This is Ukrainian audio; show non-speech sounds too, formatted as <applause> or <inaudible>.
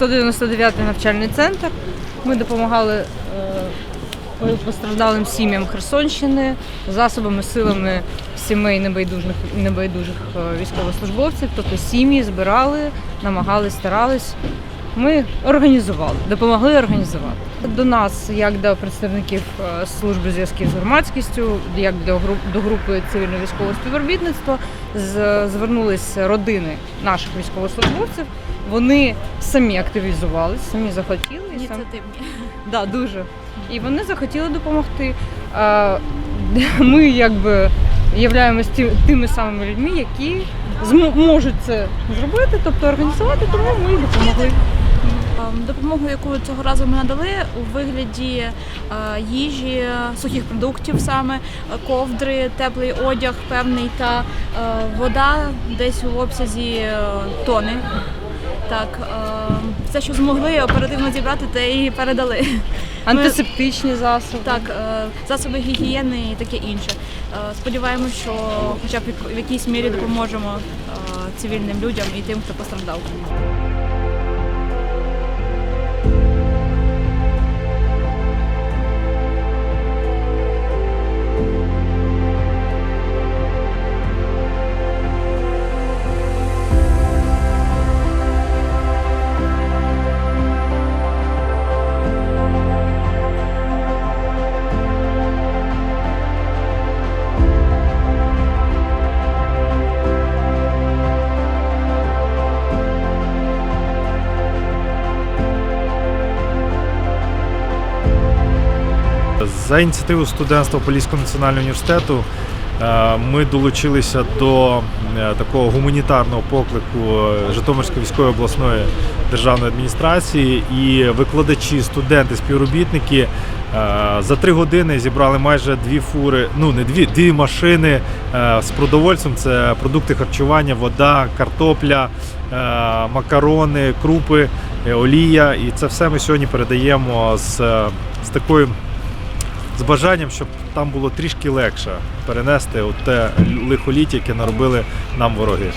199-й навчальний центр. Ми допомагали е, постраждалим сім'ям Херсонщини засобами, силами сімей небайдужих, небайдужих е, військовослужбовців. Тобто сім'ї збирали, намагались, старались. Ми організували, допомогли організувати. До нас, як до представників е, служби зв'язків з громадськістю, як до груп до групи цивільно-військового співробітництва, з- звернулись родини наших військовослужбовців. Вони самі активізувалися, самі захотіли Ініціативні. Да, дуже. І вони захотіли допомогти. <laughs> Ми якби являємось ті- тими самими людьми, які можуть це зробити, тобто організувати, тому ми допомогли. Ем, Допомогу, яку цього разу ми надали у вигляді е, їжі, сухих продуктів саме, е, ковдри, теплий одяг певний та е, вода десь у обсязі тони. Так, все, що змогли оперативно зібрати, те і передали. <laughs> Антисептичні засоби. Так, засоби гігієни і таке інше. Сподіваємось, що хоча б в якійсь мірі допоможемо цивільним людям і тим, хто постраждав. За ініціативою студентства Поліського національного університету е, ми долучилися до е, такого гуманітарного поклику е, Житомирської військової обласної державної адміністрації і викладачі, студенти, співробітники за три години зібрали майже дві фури, ну не дві, дві машини з продовольством. Це продукти харчування, вода, картопля, макарони, крупи, олія. І це все ми сьогодні передаємо з, з такою з бажанням, щоб там було трішки легше перенести те лихоліття, яке наробили нам вороги.